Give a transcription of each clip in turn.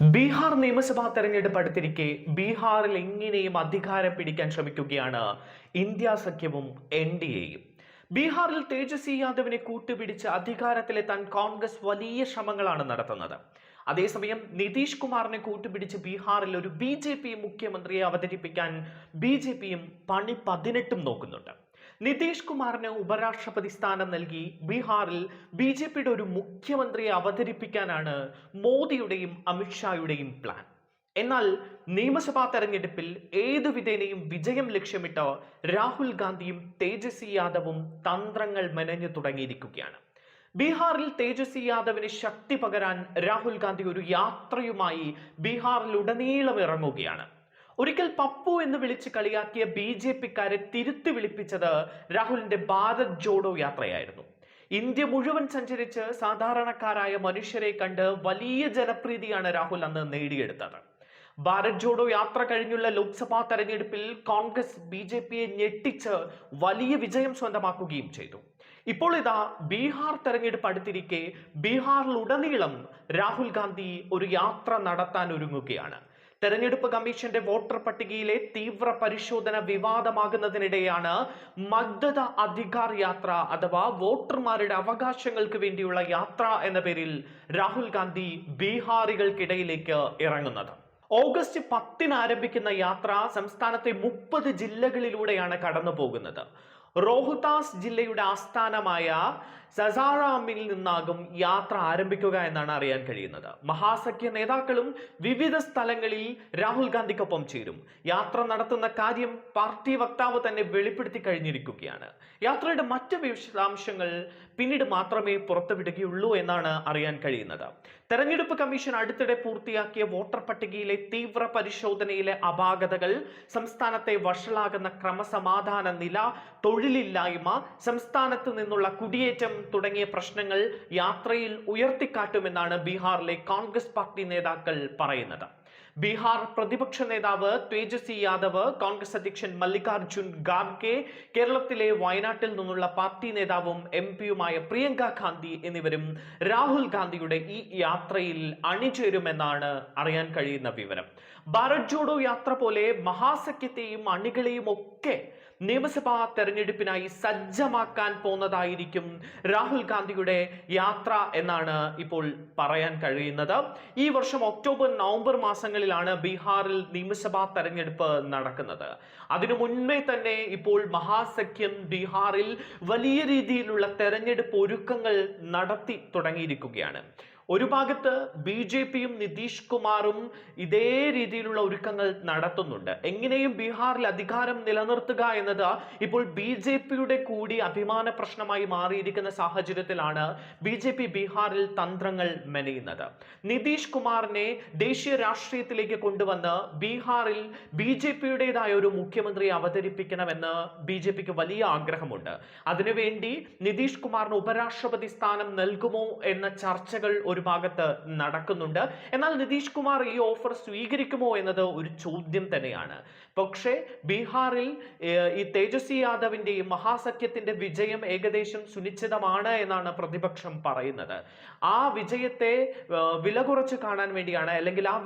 ബീഹാർ നിയമസഭാ തെരഞ്ഞെടുപ്പ് അടുത്തിരിക്കെ ബീഹാറിൽ എങ്ങനെയും അധികാരം പിടിക്കാൻ ശ്രമിക്കുകയാണ് ഇന്ത്യ സഖ്യവും എൻ ഡി എയും. ബീഹാറിൽ തേജസ്വി യാദവിനെ കൂട്ടുപിടിച്ച് അധികാരത്തിലെത്താൻ കോൺഗ്രസ് വലിയ ശ്രമങ്ങളാണ് നടത്തുന്നത്. അതേസമയം നിതീഷ് കുമാറിനെ കൂട്ടുപിടിച്ച് ബീഹാറിൽ ഒരു ബി ജെ പി മുഖ്യമന്ത്രിയെ അവതരിപ്പിക്കാൻ ബി ജെ പിയും പണി പതിനെട്ടും നോക്കുന്നുണ്ട്. നിതീഷ് കുമാറിന് ഉപരാഷ്ട്രപതി സ്ഥാനം നൽകി ബീഹാറിൽ ബി ജെ പിയുടെ ഒരു മുഖ്യമന്ത്രിയെ അവതരിപ്പിക്കാനാണ് മോദിയുടെയും അമിത്ഷായുടെയും പ്ലാൻ എന്നാൽ നിയമസഭാ തെരഞ്ഞെടുപ്പിൽ ഏതു വിധേനയും വിജയം ലക്ഷ്യമിട്ട് രാഹുൽ ഗാന്ധിയും തേജസ്വി യാദവും തന്ത്രങ്ങൾ മെനഞ്ഞു തുടങ്ങിയിരിക്കുകയാണ്. ബീഹാറിൽ തേജസ്വി യാദവിന് ശക്തി പകരാൻ രാഹുൽ ഗാന്ധി ഒരു യാത്രയുമായി ബീഹാറിലുടനീളം ഇറങ്ങുകയാണ്. ഒരിക്കൽ പപ്പു എന്ന് വിളിച്ച് കളിയാക്കിയ ബി ജെ പിക്കാരെ തിരുത്തി വിളിപ്പിച്ചത് രാഹുലിന്റെ ഭാരത് ജോഡോ യാത്രയായിരുന്നു. ഇന്ത്യ മുഴുവൻ സഞ്ചരിച്ച് സാധാരണക്കാരായ മനുഷ്യരെ കണ്ട് വലിയ ജനപ്രീതിയാണ് രാഹുൽ അന്ന് നേടിയെടുത്തത്. ഭാരത് ജോഡോ യാത്ര കഴിഞ്ഞുള്ള ലോക്സഭാ തെരഞ്ഞെടുപ്പിൽ കോൺഗ്രസ് ബി ജെ പിയെ ഞെട്ടിച്ച് വലിയ വിജയം സ്വന്തമാക്കുകയും ചെയ്തു. ഇപ്പോൾ ഇതാ ബീഹാർ തെരഞ്ഞെടുപ്പ് അടുത്തിരിക്കെ ബീഹാറിലുടനീളം രാഹുൽ ഗാന്ധി ഒരു യാത്ര നടത്താൻ ഒരുങ്ങുകയാണ്. തെരഞ്ഞെടുപ്പ് കമ്മീഷന്റെ വോട്ടർ പട്ടികയിലെ തീവ്ര പരിശോധന വിവാദമാകുന്നതിനിടെയാണ് മഗ്ധത അധികാർ യാത്ര അഥവാ വോട്ടർമാരുടെ അവകാശങ്ങൾക്ക് വേണ്ടിയുള്ള യാത്ര എന്ന പേരിൽ രാഹുൽ ഗാന്ധി ബീഹാറികൾക്കിടയിലേക്ക് ഇറങ്ങുന്നത്. ഓഗസ്റ്റ് പത്തിന് ആരംഭിക്കുന്ന യാത്ര സംസ്ഥാനത്തെ മുപ്പത് ജില്ലകളിലൂടെയാണ് കടന്നു പോകുന്നത് റോഹുതാസ് ജില്ലയുടെ ആസ്ഥാനമായ സസാറാമിൽ നിന്നാകും യാത്ര ആരംഭിക്കുക എന്നാണ് അറിയാൻ കഴിയുന്നത്. മഹാസഖ്യ നേതാക്കളും വിവിധ സ്ഥലങ്ങളിൽ രാഹുൽ ഗാന്ധിക്കൊപ്പം ചേരും. യാത്ര നടത്തുന്ന കാര്യം പാർട്ടി വക്താവ് തന്നെ വെളിപ്പെടുത്തി കഴിഞ്ഞിരിക്കുകയാണ്. യാത്രയുടെ മറ്റ് വിശദാംശങ്ങൾ പിന്നീട് മാത്രമേ പുറത്തുവിടുകയുള്ളൂ എന്നാണ് അറിയാൻ കഴിയുന്നത്. തെരഞ്ഞെടുപ്പ് കമ്മീഷൻ അടുത്തിടെ പൂർത്തിയാക്കിയ വോട്ടർ പട്ടികയിലെ തീവ്ര പരിശോധനയിലെ അപാകതകൾ സംസ്ഥാനത്തെ വഷളാകുന്ന ക്രമസമാധാന നില തൊഴിലില്ലായ്മ സംസ്ഥാനത്ത് നിന്നുള്ള കുടിയേറ്റം തുടങ്ങിയ പ്രശ്നങ്ങൾ യാത്രയിൽ ഉയർത്തിക്കാട്ടുമെന്നാണ് ബീഹാറിലെ കോൺഗ്രസ് പാർട്ടി നേതാക്കൾ പറയുന്നത്. ബീഹാർ പ്രതിപക്ഷ നേതാവ് തേജസ്വി യാദവ് കോൺഗ്രസ് അധ്യക്ഷൻ മല്ലികാർജുൻ ഖാർഗെ കേരളത്തിലെ വയനാട്ടിൽ നിന്നുള്ള പാർട്ടി നേതാവും എം പിയുമായ പ്രിയങ്ക ഗാന്ധി എന്നിവരും രാഹുൽ ഗാന്ധിയുടെ ഈ യാത്രയിൽ അണിചേരുമെന്നാണ് അറിയാൻ കഴിയുന്ന വിവരം. ഭാരത് ജോഡോ യാത്ര പോലെ മഹാസഖ്യത്തെയും അണികളെയും ഒക്കെ നിയമസഭാ തെരഞ്ഞെടുപ്പിനായി സജ്ജമാക്കാൻ പോകുന്നതായിരിക്കും രാഹുൽ ഗാന്ധിയുടെ യാത്ര എന്നാണ് ഇപ്പോൾ പറയാൻ കഴിയുന്നത്. ഈ വർഷം ഒക്ടോബർ നവംബർ മാസങ്ങളിലാണ് ബീഹാറിൽ നിയമസഭാ തെരഞ്ഞെടുപ്പ് നടക്കുന്നത്. അതിനു മുൻപേ തന്നെ ഇപ്പോൾ മഹാസഖ്യം ബീഹാറിൽ വലിയ രീതിയിലുള്ള തെരഞ്ഞെടുപ്പ് ഒരുക്കങ്ങൾ നടത്തി തുടങ്ങിയിരിക്കുകയാണ്. ഒരു ഭാഗത്ത് ബി ജെ പിയും നിതീഷ് കുമാറും ഇതേ രീതിയിലുള്ള ഒരുക്കങ്ങൾ നടത്തുന്നുണ്ട്. എങ്ങനെയും ബീഹാറിൽ അധികാരം നിലനിർത്തുക എന്നത് ഇപ്പോൾ ബി ജെ പിയുടെ കൂടി അഭിമാന പ്രശ്നമായി മാറിയിരിക്കുന്ന സാഹചര്യത്തിലാണ് ബി ജെ പി ബീഹാറിൽ തന്ത്രങ്ങൾ മെനയുന്നത്. നിതീഷ് കുമാറിനെ ദേശീയ രാഷ്ട്രീയത്തിലേക്ക് കൊണ്ടുവന്ന് ബീഹാറിൽ ബി ജെ പിയുടേതായ ഒരു മുഖ്യമന്ത്രിയെ അവതരിപ്പിക്കണമെന്ന് ബി ജെ പിക്ക് വലിയ ആഗ്രഹമുണ്ട്. അതിനുവേണ്ടി നിതീഷ് കുമാറിന് ഉപരാഷ്ട്രപതി സ്ഥാനം നൽകുമോ എന്ന ചർച്ചകൾ ഒരു ഭാഗത്ത് നടക്കുന്നുണ്ട്. എന്നാൽ നിതീഷ് കുമാർ ഈ ഓഫർ സ്വീകരിക്കുമോ എന്നത് ഒരു ചോദ്യം തന്നെയാണ്. പക്ഷേ ബീഹാറിൽ ഈ തേജസ്വി യാദവിന്റെ മഹാസഖ്യത്തിന്റെ വിജയം ഏകദേശം സുനിശ്ചിതമാണ് എന്നാണ് പ്രതിപക്ഷം പറയുന്നത്. ആ വിജയത്തെ വില കുറച്ച് കാണാൻ വേണ്ടിയാണ് അല്ലെങ്കിൽ ആ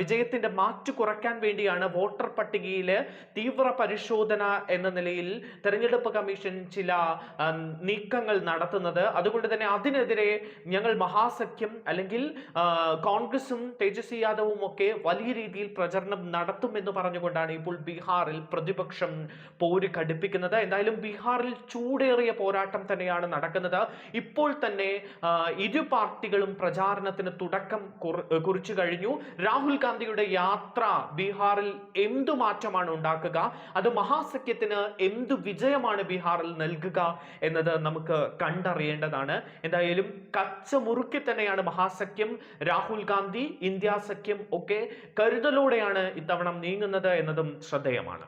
വിജയത്തിന്റെ മാറ്റു കുറയ്ക്കാൻ വേണ്ടിയാണ് വോട്ടർ പട്ടികയിൽ തീവ്ര പരിശോധന എന്ന നിലയിൽ തെരഞ്ഞെടുപ്പ് കമ്മീഷൻ ചില നീക്കങ്ങൾ നടത്തുന്നത്. അതുകൊണ്ട് തന്നെ അതിനെതിരെ ഞങ്ങൾ മഹാസഖ്യം അല്ലെങ്കിൽ കോൺഗ്രസും തേജസ്വി യാദവും ഒക്കെ വലിയ രീതിയിൽ പ്രചരണം നടത്തുമെന്ന് പറഞ്ഞുകൊണ്ടാണ് ഇപ്പോൾ ബീഹാറിൽ പ്രതിപക്ഷം പോര് കടുപ്പിക്കുന്നത് എന്തായാലും ബീഹാറിൽ ചൂടേറിയ പോരാട്ടം തന്നെയാണ് നടക്കുന്നത്. ഇപ്പോൾ തന്നെ ഇരു പാർട്ടികളും പ്രചാരണത്തിന് തുടക്കം കുറിച്ചു കഴിഞ്ഞു. രാഹുൽ ഗാന്ധിയുടെ യാത്ര ബീഹാറിൽ എന്തു മാറ്റമാണ് ഉണ്ടാക്കുക? അത് മഹാസഖ്യത്തിന് എന്തു വിജയമാണ് ബീഹാറിൽ നൽകുക എന്നത് നമുക്ക് കണ്ടറിയേണ്ടതാണ്. എന്തായാലും കച്ച മുറുക്കി തന്നെയാണ് മഹാസഖ്യം രാഹുൽ ഗാന്ധി ഇന്ത്യ സഖ്യം ഒക്കെ കരുതലോടെയാണ് ഇത്തവണ നീങ്ങുന്നത് എന്നതും ശ്രദ്ധേയമാണ്.